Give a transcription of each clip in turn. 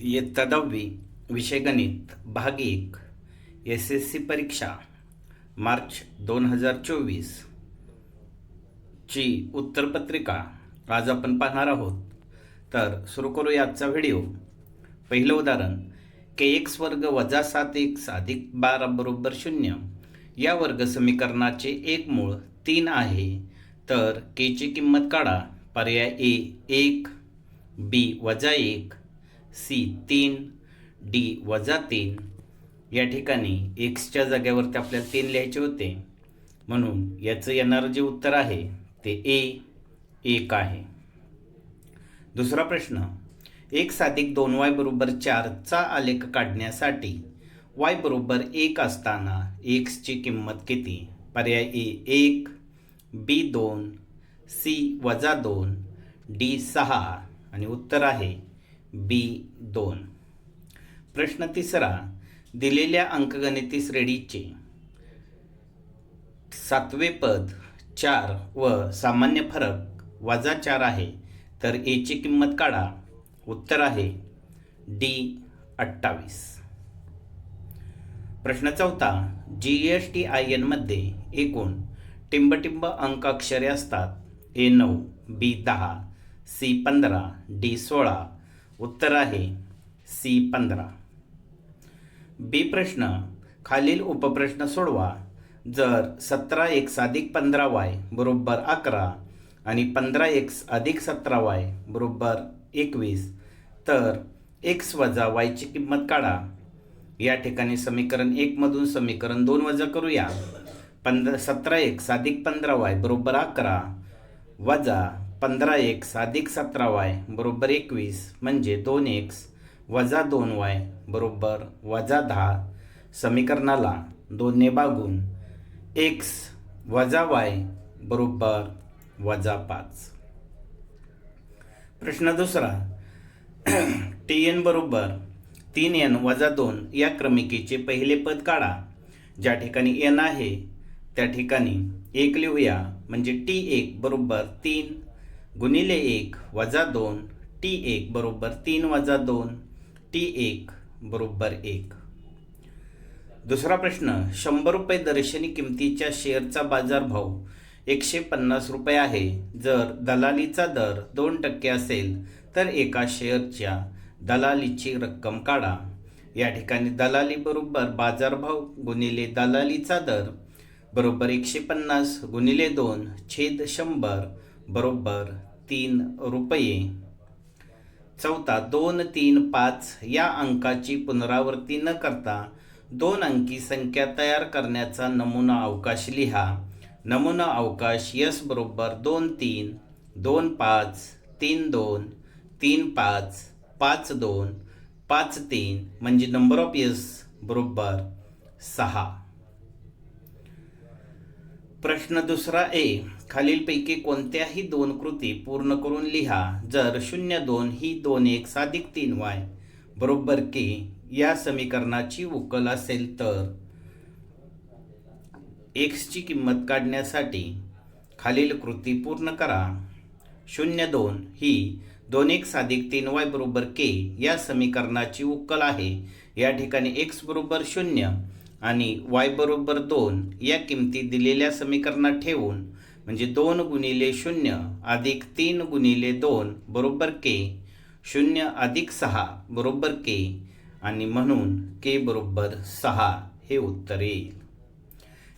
इयत्ता दहावी विषय गणित भाग एक एस एस सी परीक्षा मार्च दोन हजार चोवीस. ची उत्तरपत्रिका आज आपण पाहणार आहोत. तर सुरू करूया आजचा व्हिडिओ. पहिलं उदाहरण के एक्स वर्ग वजा सात एक्स अधिक बारा बरोबर शून्य. या वर्ग समीकरणाचे एक मूळ तीन आहे. तर केची किंमत काढा. पर्याय ए एक बी वजा एक सी तीन डी वजा तीन. या ठिकाणी एक्सच्या जाग्यावरती आपल्याला तीन लिहायचे होते. म्हणून याचं येणारं जे उत्तर आहे ते ए एक आहे. दुसरा प्रश्न. एक साधिक दोन वाय बरोबर चारचा आलेख काढण्यासाठी वाय बरोबर एक असताना एक्सची किंमत किती? पर्याय ए एक बी दोन सी वजा दोन डी सहा. आणि उत्तर आहे बी दोन. प्रश्न तिसरा दिलेल्या अंकगणिती श्रेणीचे सातवे पद चार व सामान्य फरक वजा चार आहे तर एची किंमत काढा. उत्तर आहे डी अठ्ठावीस. प्रश्न चौथा जी एस टी आय एनमध्ये एकूण टिंबटिंब अंक अक्षरे असतात. ए नऊ बी दहा सी पंधरा डी सोळा उत्तर आहे सी पंधरा. बी प्रश्न खालील उपप्रश्न सोडवा. जर सतरा एक्स अधिक पंधरा वाय बरोबर अकरा आणि पंधरा एक्स अधिक सतरा वाय बरोबर एकवीस तर एक्स वजा वायची किंमत काढा. या ठिकाणी समीकरण एकमधून समीकरण दोन वजा करूया. पंधरा सतरा एक्स अधिक पंधरा वाय बरोबर अकरा वजा पंधरा एक्स अधिक सतरा वाय बरोबर एकवीस म्हणजे दोन एक्स वजा दोन वाय बरोबर वजा दहा समीकरणाला दोनने भागून एक्स वजा वाय बरोबर वजा पाच. प्रश्न दुसरा टी एन बरोबर तीन एन वजा दोन या क्रमिकेचे पहिले पद काढा. ज्या ठिकाणी एन आहे त्या ठिकाणी एक लिहूया म्हणजे टी एक बरोबर तीन गुणिले एक वजा दोन टी एक बरोबर तीन वजा दोन टी एक बरोबर एक. दुसरा प्रश्न शंभर रुपये दर्शनी किमतीच्या शेअरचा बाजारभाव एकशे पन्नास रुपये आहे. जर दलालीचा दर दोन टक्के असेल तर एका शेअरच्या दलालीची रक्कम काढा. या ठिकाणी दलाली बरोबर बाजारभाव गुणिले दलालीचा दर बरोबर एकशे पन्नास गुणिले दोन छेद शंभर बरोबर तीन रुपये. चौथा दोन तीन पाच या अंकाची पुनरावृत्ती न करता दोन अंकी संख्या तयार करण्याचा नमुना अवकाश लिहा. नमुना अवकाश यस बरोबर दोन तीन दोन पाच तीन दोन तीन पाच पाच दोन पाच तीन म्हणजे नंबर ऑफ यस बरोबर सहा. प्रश्न दुसरा ए. खालीलपैकी कोणत्याही दोन कृती पूर्ण करून लिहा. जर शून्य दोन ही दोन एक साधिक तीन वाय. बरोबर के. या समीकरणाची उकल असेल तर. एक्सची किंमत काढण्यासाठी खालील कृती पूर्ण करा. शून्य दोन ही दोन एक साधिक तीन वाय बरोबर के. या समीकरणाची उकल आहे. या ठिकाणी एक्स बरोबर शून्य आणि वाय बरोबर दोन या किमती दिलेल्या समीकरणात ठेवून म्हणजे दोन गुणिले शून्य अधिक तीन गुणिले दोन बरोबर के. शून्य अधिक सहा बरोबर के. आणि म्हणून के बरोबर सहा हे उत्तर येईल.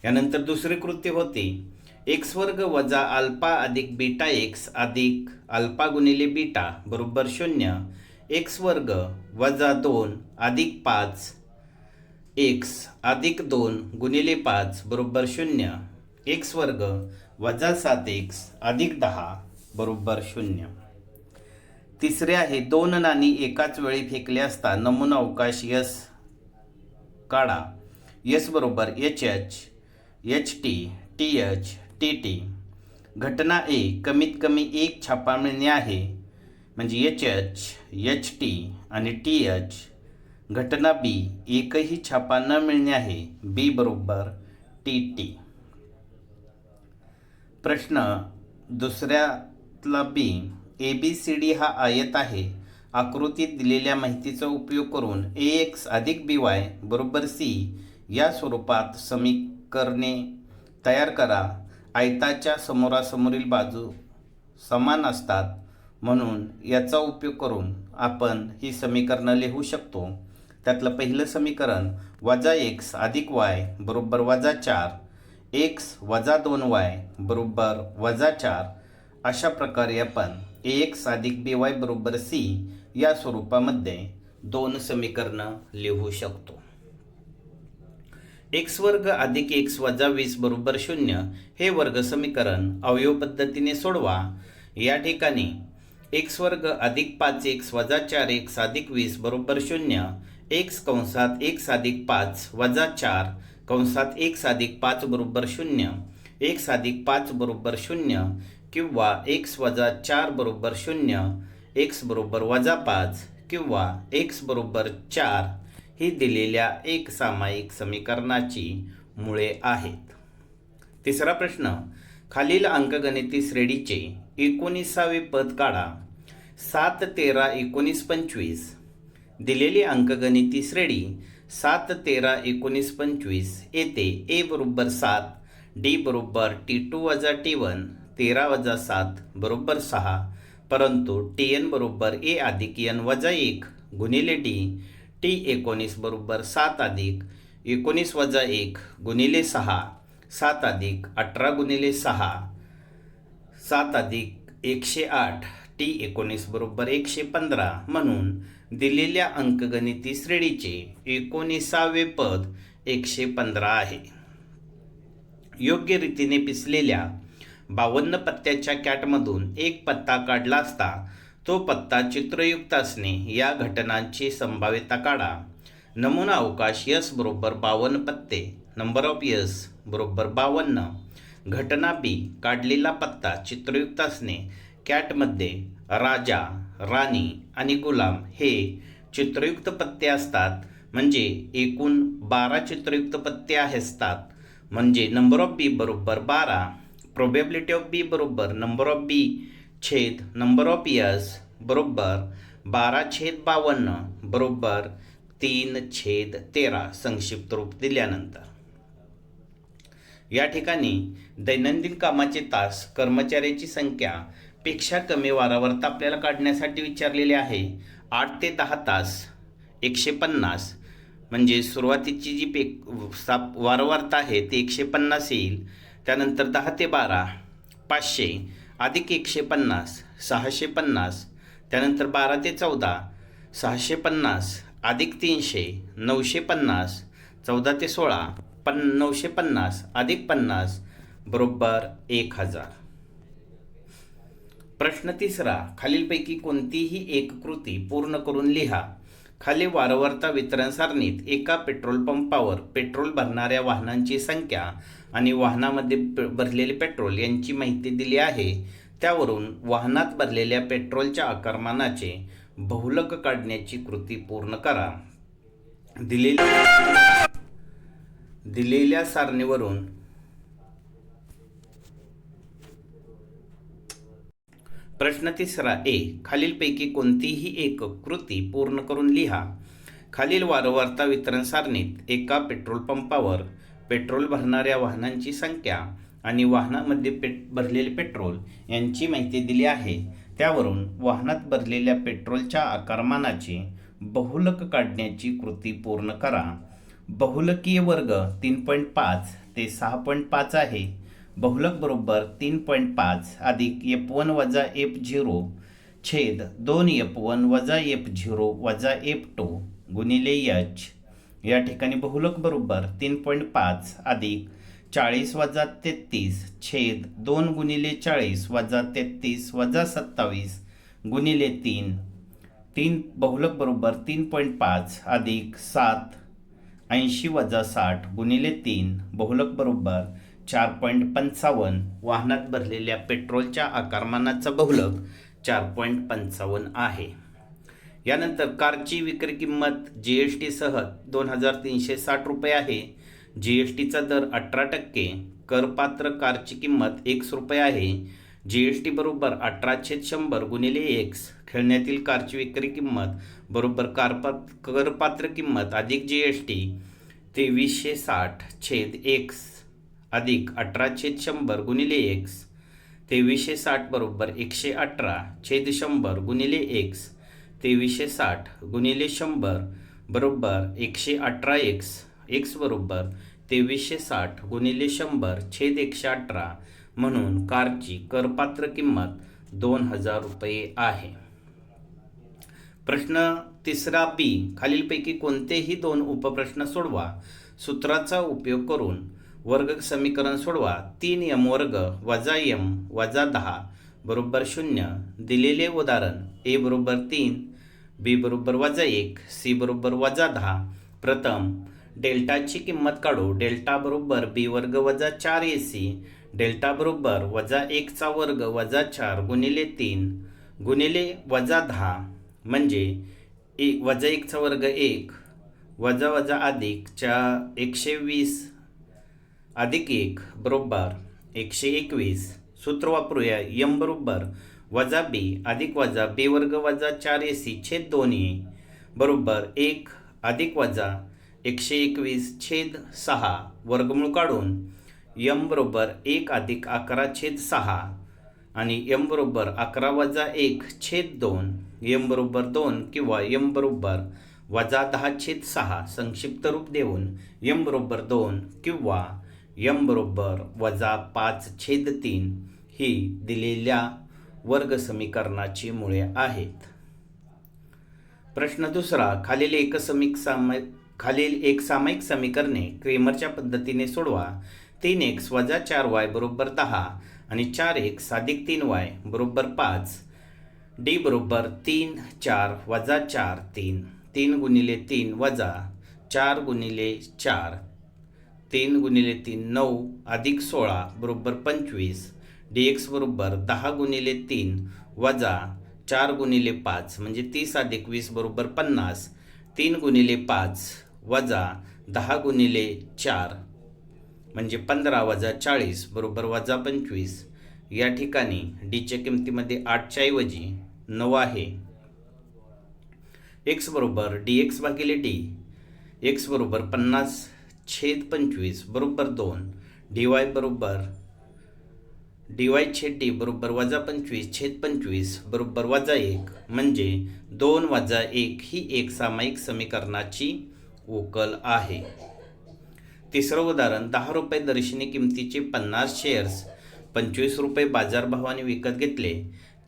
यानंतर दुसरी कृत्य होते. एक्स वर्ग वजा अल्पा अधिक बीटा एक्स अधिक अल्पा गुणिले बीटा बरोबर शून्य. एक्स वर्ग वजा दोन अधिक पाच एक्स अधिक दोन गुणिले पाच बरोबर शून्य. एक्स वर्ग वजा सात एक्स अधिक दहा बरोबर शून्य. तिसरे आहे दोन नाणी एकाच वेळी फेकले असता नमुना अवकाश यस काढा. यस बरोबर H H H T T H T T घटना ए कमीत कमी एक छापा मिळणे आहे. म्हणजे एच एच एच टी आणि टी एच घटना बी एकही छापा न मिळणे आहे. बी बरोबर टी टी प्रश्न दुसऱ्यातला बी ए बी सी डी हा आयत आहे. आकृतीत दिलेल्या माहितीचा उपयोग करून ए एक्स अधिक बी वाय बरोबर सी या स्वरूपात समीकरणे तयार करा. आयताच्या समोरासमोरील बाजू समान असतात म्हणून याचा उपयोग करून आपण ही समीकरणं लिहू शकतो. त्यातलं पहिलं समीकरण वजा एक्स अधिक वाय बरोबर वजा चार एक्स वजा दोन वाय बरोबर वजा चार अशा प्रकारे आपण ए एक्स अधिक बी वाय बरोबर सी या स्वरूपामध्ये दोन समीकरणं लिहू शकतो. एक्स वर्ग अधिक एक्स वजा वीस बरोबर शून्य हे वर्ग समीकरण अवयव पद्धतीने सोडवा. या ठिकाणी एक्स वर्ग अधिक पाच एक्स वजा चार एक्स अधिक वीस बरोबर शून्य एक्स कंसात एक्स अधिक पाच वजा चार कंसात एक साधिक पाच बरोबर शून्य एक साधिक पाच बरोबर शून्य किंवा एक्स वजा चार बरोबर शून्य एक्स बरोबर वजा पाच किंवा एक्स बरोबर चार ही दिलेल्या एक सामायिक समीकरणाची मुळे आहेत. तिसरा प्रश्न खालील अंकगणिती श्रेणीचे एकोणीसावे पद काढा. सात तेरा एकोणीस पंचवीस दिलेली अंकगणिती श्रेणी सात तेरा एकोणीस पंचवीस येथे ए बरोबर सात डी बरोबर टी टू वजा टी वन तेरा वजा सात बरोबर सहा परंतु टी एन बरोबर ए अधिक एन वजा एक गुणिले डी टी एकोणीस बरोबर सात अधिक एकोणीस वजा एक गुणिले सहा सात अधिक अठरा गुणिले सहा सात अधिक एकशे आठ टी एकोणीस बरोबर एकशे पंधरा म्हणून दिलेल्या अंकगणिती श्रेणीचे एकोणीसावे पद एकशे पंधरा आहे. योग्य रीतीने पिसलेल्या बावन्न पत्त्याच्या कॅटमधून एक पत्ता काढला असता तो पत्ता चित्रयुक्त असणे या घटनांची संभाव्यता काढा. नमुना अवकाश यस बरोबर बावन्न पत्ते नंबर ऑफ यस बरोबर बावन्न. घटना बी काढलेला पत्ता चित्रयुक्त असणे कॅटमध्ये राजा राणी आणि गुलाम हे चित्रयुक्त पत्ते असतात. म्हणजे एकूण बारा चित्रयुक्त पत्ते असतात म्हणजे नंबर ऑफ बी बरोबर बारा प्रोबेबिलिटी ऑफ बी बरोबर नंबर ऑफ बी छेद नंबर ऑफ यस बरोबर बारा छेद बावन्न बरोबर तीन छेद तेरा संक्षिप्त रूप दिल्यानंतर. या ठिकाणी दैनंदिन कामाचे तास कर्मचाऱ्याची संख्या पेक्षा कमी वारंवारता आपल्याला काढण्यासाठी विचारलेले आहे. आठ ते दहा तास एकशे पन्नास. म्हणजे सुरुवातीची जी पे साप वारंवारता आहे ती एकशे पन्नास येईल. त्यानंतर दहा ते बारा पाचशे अधिक एकशे पन्नास सहाशे पन्नास. त्यानंतर बारा ते चौदा सहाशे पन्नास अधिक तीनशे नऊशे पन्नास. चौदा ते सोळा पन नऊशे पन्नास अधिक पन्नास. बरोबर एक हजार. प्रश्न तिसरा खालीलपैकी कोणतीही एक कृती पूर्ण करून लिहा. खाली वारंवारता वितरण सारणीत एका पेट्रोल पंपावर पेट्रोल भरणाऱ्या वाहनांची संख्या आणि वाहनामध्ये भरलेले पेट्रोल यांची माहिती दिली आहे. त्यावरून वाहनात भरलेल्या पेट्रोलच्या आकारमानाचे बहुलक काढण्याची कृती पूर्ण करा. दिलेल्या दिलेल्या सारणीवरून प्रश्न तिसरा ए खालीलपैकी कोणतीही एक कृती पूर्ण करून लिहा. खालील वारंवारता वितरण सारणीत एका पेट्रोल पंपावर पेट्रोल भरणाऱ्या वाहनांची संख्या आणि वाहनामध्ये पेट भरलेले पेट्रोल यांची माहिती दिली आहे. त्यावरून वाहनात भरलेल्या पेट्रोलच्या आकारमानाचे बहुलक काढण्याची कृती पूर्ण करा. बहुलकीय वर्ग तीन पॉईंट पाच ते सहा पॉईंट पाच आहे. बहुलक बरोबर तीन पॉईंट पाच अधिक एफ वन वजा एफ झिरो छेद दोन एफ वन वजा एफ झिरो वजा एफ टू गुणिले यच या ठिकाणी बहुलक बरोबर तीन पॉईंट पाच अधिक चाळीस वजा तेहतीस छेद दोन गुणिले चाळीस वजा तेहतीस वजा सत्तावीस गुणिले तीन. तीन बहुलक बरोबर तीन पॉईंट पाच अधिक सात. ऐंशी वजा साठ गुणिले तीन. बहुलक बरोबर चार पॉईंट पंचावन्न वाहनात भरलेल्या पेट्रोलच्या आकारमानाचा बहुलक चार पॉईंट पंचावन्न आहे. यानंतर कारची विक्री किंमत जी एस टीसह दोन हजार तीनशे साठ रुपये आहे. जी एस टीचा दर अठरा टक्के करपात्र कारची किंमत एकस रुपये आहे. जी एस टी बरोबर अठरा छेद शंभर गुणिले एक्स खेळण्यातील कारची विक्री किंमत बरोबर कारपात करपात्र किंमत अधिक जी एस टी तेवीसशे साठ छेद एक्स. अधिक अठरा छेद शंभर गुणिले एक्स तेवीसशे साठ बरोबर एकशे अठरा छेद शंभर गुणिले एक्स तेवीसशे साठ गुणिले शंभर बरोबर एकशे अठरा एक्स एक्स बरोबर तेवीसशे साठ गुणिले शंभर छेद एकशे अठरा. म्हणून कारची करपात्र किंमत दोन हजार रुपये आहे. प्रश्न तिसरा बी खालीलपैकी कोणतेही दोन उपप्रश्न सोडवा. सूत्राचा उपयोग करून वर्ग समीकरण सोडवा. तीन यम वर्ग वजा यम वजा दहा बरोबर शून्य. दिलेले उदाहरण. ए बरोबर तीन बी बरोबर वजा एक सी बरोबर वजा दहा. प्रथम डेल्टाची किंमत काढू. डेल्टा बरोबर बी वर्ग वजा चार ए सी. डेल्टा बरोबर वजा एकचा वर्ग वजा चार गुणिले तीन. गुणिले वजा दहा. म्हणजे एक वजा एकचा वर्ग एक. वजा वजा अधिक चा एकशे वीस. अधिक एक बरोबर. एकशे एकवीस. सूत्र वापरूया. यम बरोबर. वजा बी अधिक वजा बी वर्ग वजा चार ए सी छेद दोन ए. बरोबर. एक अधिक वजा एकशे एकवीस छेद सहा. वर्गमूळ काढून यम बरोबर एक अधिक अकरा छेद सहा. आणि यम बरोबर अकरा वजा एक छेद दोन. यम बरोबर दोन किंवा यम बरोबर वजा दहा छेद सहा. संक्षिप्त रूप देऊन यम बरोबर दोन किंवा यम बरोबर वजा पाच छेद तीन ही दिलेल्या वर्ग समीकरणाची मुळे आहेत. प्रश्न दुसरा खालील एक समीक सामाय खालील एक सामायिक समीकरणे क्रेमरच्या पद्धतीने सोडवा. तीन एक्स वजा चार वाय बरोबर दहा आणि चार एक्स अधिक तीन वाय बरोबर पाच. डी बरोबर तीन चार वजा चार तीन. तीन गुणिले तीन वजा चार गुणिले चार. तीन गुणिले तीन नऊ अधिक सोळा बरोबर पंचवीस. डी एक्स बरोबर दहा गुणिले तीन वजा चार गुणिले पाच म्हणजे तीस अधिक वीस बरोबर पन्नास. तीन गुणिले पाच वजा दहा गुणिले चार म्हणजे पंधरा वजा चाळीस बरोबर वजा पंचवीस. या ठिकाणी डीच्या किमतीमध्ये आठच्या ऐवजी नऊ आहे. एक्स बरोबर डी एक्स भागिले डी एक्स बरोबर पन्नास छेद पंचवीस बरोबर दोन डी वाय बरोबर डी वाय छेद डी बरोबर वजा पंचवीस छेद पंचवीस बरोबर वजा एक. म्हणजे दोन वजा एक ही एक सामायिक समीकरणाची उकल आहे. तिसरं उदाहरण दहा रुपये दर्शनी किमतीचे पन्नास शेअर्स पंचवीस रुपये बाजारभावाने विकत घेतले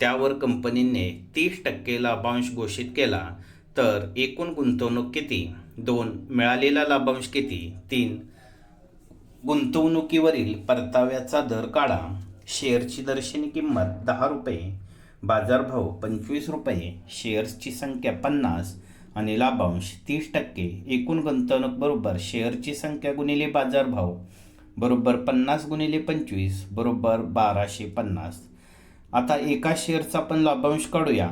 त्यावर कंपनीने तीस टक्के लाभांश घोषित केला तर एकूण गुंतवणूक किती? दोन. मिळालेला लाभांश किती? तीन. गुंतवणुकीवरील परताव्याचा दर काढा. शेअरची दर्शनी किंमत दहा रुपये. बाजारभाव पंचवीस रुपये. शेअर्सची संख्या पन्नास आणि लाभांश तीस टक्के. एकूण गुंतवणूक बरोबर शेअरची संख्या गुणिले बाजारभाव बरोबर पन्नास गुणिले पंचवीस बरोबर बाराशे पन्नास. आता एका शेअरचा आपण लाभांश काढूया.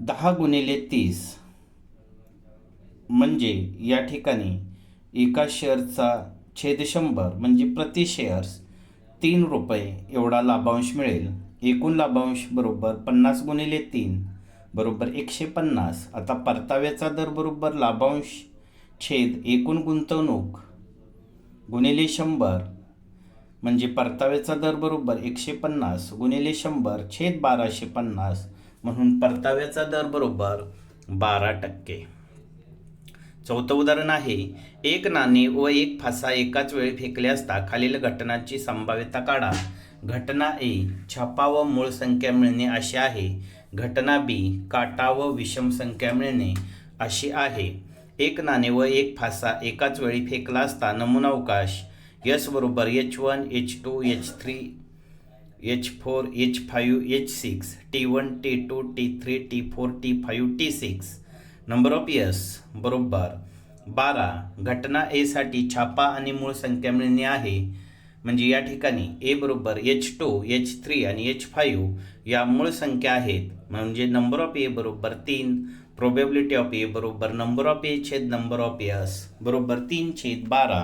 दहा गुणिले तीस. म्हणजे या ठिकाणी एका शेअरचा छेद शंभर म्हणजे प्रति शेअर्स तीन रुपये एवढा लाभांश मिळेल. एकूण लाभांश बरोबर पन्नास गुणिले तीन बरोबर एकशे पन्नास. आता परताव्याचा दर बरोबर लाभांश छेद एकूण गुंतवणूक गुणिले शंभर म्हणजे परताव्याचा दर बरोबर एकशे पन्नास गुणिले शंभर छेद बाराशे पन्नास म्हणून परताव्याचा दर बरोबर बारा टक्के. चौथं उदाहरण आहे एक नाणे व एक फासा एकाच वेळी फेकले असता खालील घटनांची संभाव्यता काढा. घटना ए छापा व मूळ संख्या मिळणे अशी आहे. घटना बी काटा व विषम संख्या मिळणे अशी आहे. एक नाणे व एक फासा एकाच वेळी फेकला असता नमुना अवकाश. यस बरोबर H one H two H three H four H five H six T one T two T three T four T five T six. Number of S बरोबर. बारा घटना एसाठी छापा आणि मूळ संख्या मिळणे आहे. म्हणजे या ठिकाणी ए बरोबर एच टू एच थ्री आणि एच फाईव्ह या मूळ संख्या आहेत. म्हणजे नंबर ऑफ ए बरोबर तीन प्रोबेबिलिटी ऑफ ए बरोबर नंबर ऑफ ए छेद नंबर ऑफ एस बरोबर तीन छेद बारा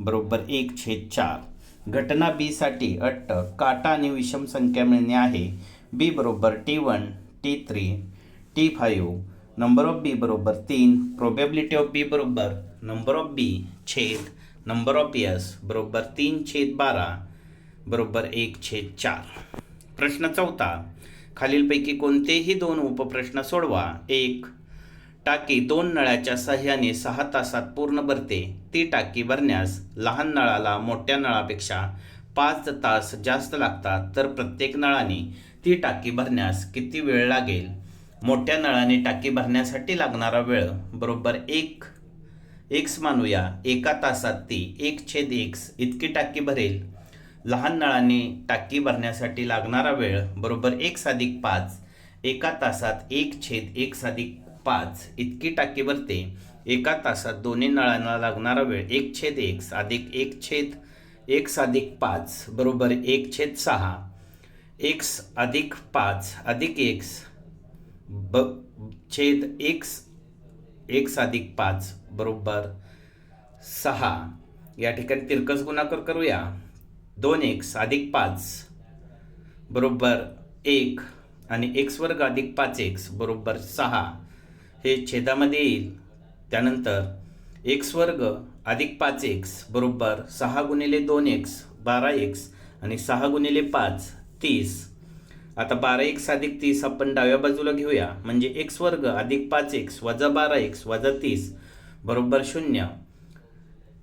बरोबर एक छेद चार. घटना बीसाठी अट्ट काटा आणि विषम संख्या मिळणे आहे. बी बरोबर T one T three T five number of B बरोबर तीन प्रोबेबिलिटी ऑफ बी बरोबर नंबर ऑफ बी छेद नंबर ऑफ यस बरोबर तीन छेद बारा बरोबर एक छेद चार. प्रश्न चौथा खालीलपैकी कोणतेही दोन उपप्रश्न सोडवा. एक टाकी दोन नळाच्या सहाय्याने सहा तासात पूर्ण भरते. ती टाकी भरण्यास लहान नळाला मोठ्या नळापेक्षा पाच तास जास्त लागतात. तर प्रत्येक नळाने ती टाकी भरण्यास किती वेळ लागेल? मोठ्या नळाने टाकी भरण्यासाठी लागणारा वेळ बरोबर एक. एक्स मानूया एका तासात ती एक छेद एक्स इतकी टाकी भरेल. लहान नळाने टाकी भरण्यासाठी लागणारा वेळ बरोबर एक साधिक पाच एका तासात एक छेद एक साधिक पाच इतकी टाकी भरते. एका तासात दोन्ही नळांना लागणारा वेळ एक छेद एक्स अधिक एक छेद एक साधिक पाच बरोबर एक छेद सहा. एक्स अधिक पाच अधिक एक्स ब छेद एक्स एक्स अधिक पाच बरोबर सहा. या ठिकाणी तिरकस गुणाकार करूया. दोन एक्स अधिक पाच बरोबर एक आणि एक्स वर्ग अधिक पाच एक्स बरोबर सहा. हे छेदामध्ये येईल. त्यानंतर एक्स वर्ग अधिक पाच एक्स बरोबर सहा गुणिले दोन एक्स बारा एक्स आणि सहा गुणिले पाच तीस. आता बारा एक्स अधिक तीस आपण डाव्या बाजूला घेऊया. म्हणजे एक्स वर्ग अधिक पाच एक्स वजा बारा एक्स वजा तीस बरोबर शून्य.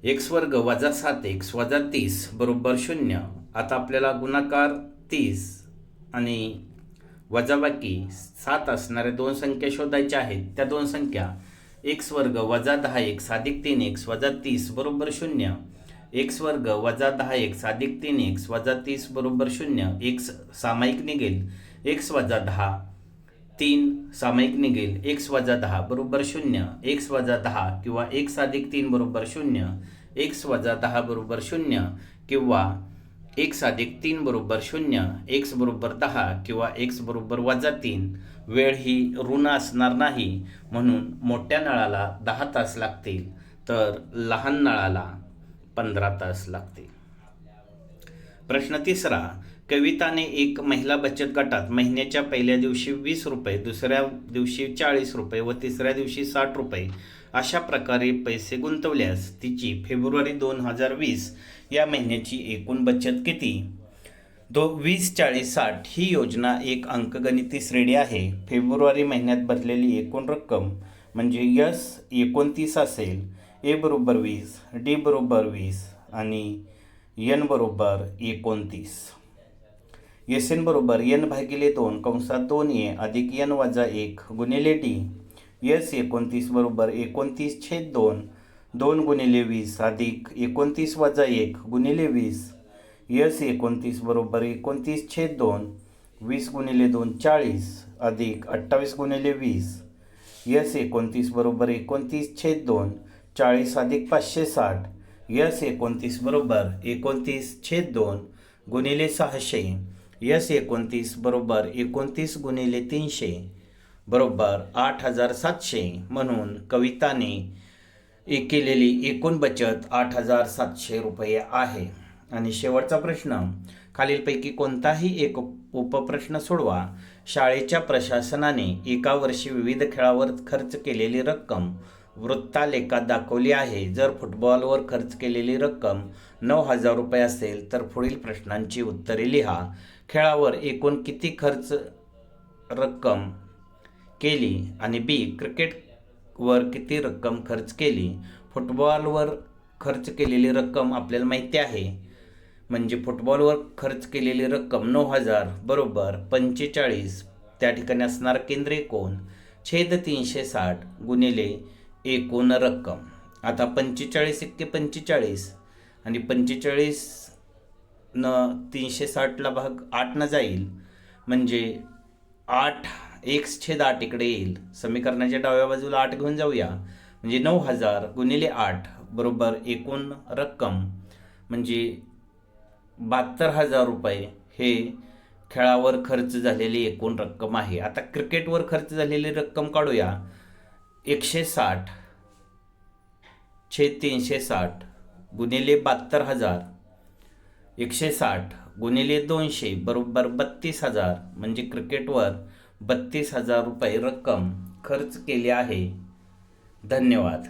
एक्स वर्ग वजा सात एक्स वजा तीस बरोबर शून्य. आता आपल्याला गुणाकार तीस आणि वजाबाकी सात असणाऱ्या दोन संख्या शोधायच्या आहेत. त्या दोन संख्या एक्स वर्ग वजा दहा एक्स अधिक तीन एक्स वजा तीस बरोबर शून्य. एक्स वर्ग वजा दहा एक्स अधिक तीन एक्स वजा तीस बरोबर शून्य एक्स सामायिक निघेल. एक्स वजा दहा तीन सामायिक निघेल. एक्स वजा दहा बरोबर शून्य एक्स वजा दहा किंवा एक्स अधिक तीन बरोबर शून्य एक्स वजा दहा बरोबर शून्य किंवा एक्स अधिक तीन बरोबर शून्य एक्स बरोबर दहा किंवा एक्स बरोबर वजा तीन. वेळ ही ऋण असणार नाही म्हणून मोठ्या नळाला दहा तास लागतील. तर लहान नळाला पंधरा तास लागते प्रश्न तिसरा कविताने एक महिला बचत गटात महिन्याच्या पहिल्या दिवशी वीस रुपये दुसऱ्या दिवशी चाळीस रुपये व तिसऱ्या दिवशी साठ रुपये अशा प्रकारे पैसे गुंतवल्यास तिची फेब्रुवारी दोन हजार वीस या महिन्याची एकूण बचत किती? दो वीस चाळीस साठ ही योजना एक अंकगणिती श्रेणी आहे. फेब्रुवारी महिन्यात भरलेली एकूण रक्कम म्हणजे यस एकोणतीस असेल. ए बरोबर वीस डी बरोबर वीस आणि एन बरोबर एकोणतीस. एस एन बरोबर एन भागिले दोन कंसात दोन ए अधिक एन वजा एक गुणिले डी. एस एकोणतीस बरोबर एकोणतीस छेद दोन दोन गुणिले वीस अधिक एकोणतीस वजा एक गुणिले वीस. एस एकोणतीस बरोबर एकोणतीस छेद दोन वीस गुणिले दोन चाळीस अधिक अठ्ठावीस गुणिले वीस. यस एकोणतीस बरोबर एकोणतीस छेद दोन चाळीस अधिक पाचशे साठ. यस एकोणतीस बरोबर एकोणतीस छेद दोन गुणिले सहाशे. यस एकोणतीस बरोबर एकोणतीस गुणिले तीनशे. बरोबर आठ हजार सातशे म्हणून कविताने एक केलेली एकूण बचत आठ हजार सातशे रुपये आहे. आणि शेवटचा प्रश्न खालीलपैकी कोणताही एक उपप्रश्न सोडवा. शाळेच्या प्रशासनाने एका वर्षी विविध खेळावर खर्च केलेली रक्कम वृत्तालेखात दाखवली आहे. जर फुटबॉलवर खर्च केलेली रक्कम नऊ हजार रुपये असेल तर पुढील प्रश्नांची उत्तरे लिहा. खेळावर एकूण किती खर्च रक्कम केली आणि बी क्रिकेटवर किती रक्कम खर्च केली? फुटबॉलवर खर्च केलेली रक्कम आपल्याला माहिती आहे. म्हणजे फुटबॉलवर खर्च केलेली रक्कम नऊ हजार बरोबर पंचेचाळीस. त्या ठिकाणी असणार केंद्रीय कोण? छेद तीनशे साठ गुणिले एकूण रक्कम. आता पंचेचाळीस एक्के पंचेचाळीस आणि पंचेचाळीस न तीनशे साठला भाग आठनं जाईल म्हणजे आठ एक छेद आठ इकडे येईल. समीकरणाच्या डाव्या बाजूला आठ घेऊन जाऊया. म्हणजे नऊ हजार गुणिले आठ बरोबर एकूण रक्कम म्हणजे बहात्तर हजार रुपये हे खेळावर खर्च झालेली एकूण रक्कम आहे. आता क्रिकेटवर खर्च झालेली रक्कम काढूया. एकशे साठ छे तीनशे साठ गुणिले बहात्तर हजार एकशे साठ गुणिले दोनशे बरोबर बत्तीस हजार म्हणजे क्रिकेटवर बत्तीस हजार रुपये रक्कम खर्च केली आहे. धन्यवाद.